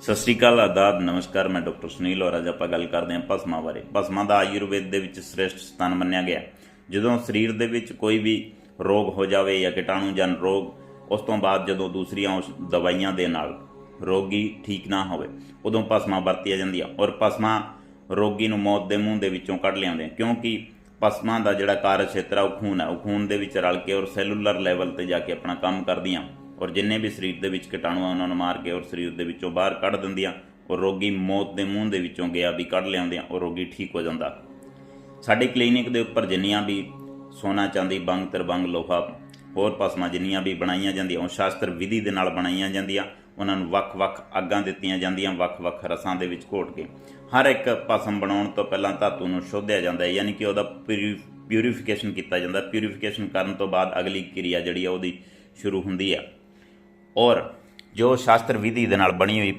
ਸਤਿ ਸ਼੍ਰੀ ਅਕਾਲ, ਆਦਾਬ, ਨਮਸਕਾਰ, ਮੈਂ ਡਾਕਟਰ ਸੁਨੀਲ ਔਰ ਅੱਜ ਆਪਾਂ ਗੱਲ ਕਰਦੇ ਹਾਂ ਭਸਮਾਂ ਬਾਰੇ। ਭਸਮਾਂ ਦਾ ਆਯੁਰਵੇਦ ਦੇ ਵਿੱਚ ਸ੍ਰੇਸ਼ਟ ਸਥਾਨ ਮੰਨਿਆ ਗਿਆ। ਜਦੋਂ ਸਰੀਰ ਦੇ ਵਿੱਚ ਕੋਈ ਵੀ ਰੋਗ ਹੋ ਜਾਵੇ ਜਾਂ ਕੀਟਾਣੂ ਜਨ ਰੋਗ, ਉਸ ਤੋਂ ਬਾਅਦ ਜਦੋਂ ਦੂਸਰੀਆਂ ਉਸ ਦਵਾਈਆਂ ਦੇ ਨਾਲ ਰੋਗੀ ਠੀਕ ਨਾ ਹੋਵੇ, ਉਦੋਂ ਭਸਮਾਂ ਵਰਤੀਆਂ ਜਾਂਦੀਆਂ ਔਰ ਭਸਮਾਂ ਰੋਗੀ ਨੂੰ ਮੌਤ ਦੇ ਮੂੰਹ ਦੇ ਵਿੱਚੋਂ ਕੱਢ ਲਿਆਉਂਦੇ ਕਿਉਂਕਿ ਭਸਮਾਂ ਦਾ ਜਿਹੜਾ ਕਾਰਜ ਖੇਤਰ ਆ, ਉਹ ਖੂਨ ਹੈ ਉਹ ਖੂਨ ਦੇ ਵਿੱਚ ਰਲ ਕੇ ਔਰ ਸੈਲੂਲਰ ਲੈਵਲ ਤੇ ਜਾ ਕੇ ਆਪਣਾ ਕੰਮ ਕਰਦੀਆਂ। ਔਰ ਜਿੰਨੇ ਵੀ ਸਰੀਰ ਦੇ ਵਿੱਚ ਕੀਟਾਣੂ ਆ ਉਹਨਾਂ ਨੂੰ ਮਾਰ ਕੇ ਔਰ ਸਰੀਰ ਦੇ ਵਿੱਚੋਂ ਬਾਹਰ ਕੱਢ ਦਿੰਦੀਆਂ, ਔਰ ਰੋਗੀ ਮੌਤ ਦੇ ਮੂੰਹ ਦੇ ਵਿੱਚੋਂ ਗਿਆ ਵੀ ਕੱਢ ਲਿਆਉਂਦੇ ਆ ਔਰ ਰੋਗੀ ਠੀਕ ਹੋ ਜਾਂਦਾ। ਸਾਡੇ ਕਲੀਨਿਕ ਦੇ ਉੱਪਰ ਜਿੰਨੀਆਂ ਵੀ ਸੋਨਾ, ਚਾਂਦੀ, ਬੰਗ, ਤਰਬੰਗ, ਲੋਹਾ, ਹੋਰ ਭਸਮਾਂ ਜਿੰਨੀਆਂ ਵੀ ਬਣਾਈਆਂ ਜਾਂਦੀਆਂ, ਉਹ ਸ਼ਾਸਤਰ ਵਿਧੀ ਦੇ ਨਾਲ ਬਣਾਈਆਂ ਜਾਂਦੀਆਂ, ਉਹਨਾਂ ਨੂੰ ਵੱਖ-ਵੱਖ ਅੱਗਾਂ ਦਿੱਤੀਆਂ ਜਾਂਦੀਆਂ ਵੱਖ-ਵੱਖ ਰਸਾਂ ਦੇ ਵਿੱਚ ਘੋਟ ਕੇ। ਹਰ ਇੱਕ ਭਸਮ ਬਣਾਉਣ ਤੋਂ ਪਹਿਲਾਂ ਧਾਤੂ ਨੂੰ ਸ਼ੋਧਿਆ ਜਾਂਦਾ ਹੈ, ਯਾਨੀ ਕਿ ਉਹਦਾ ਪਿਊਰੀਫਿਕੇਸ਼ਨ ਕੀਤਾ ਜਾਂਦਾ ਪਿਊਰੀਫਿਕੇਸ਼ਨ ਕਰਨ ਤੋਂ ਬਾਅਦ ਅਗਲੀ ਕਿਰਿਆ ਜਿਹੜੀ ਆ ਉਹਦੀ ਸ਼ੁਰੂ ਹੁੰਦੀ ਆ ਔਰ ਜੋ ਸ਼ਾਸਤਰ ਵਿਧੀ ਦੇ ਨਾਲ ਬਣੀ ਹੋਈ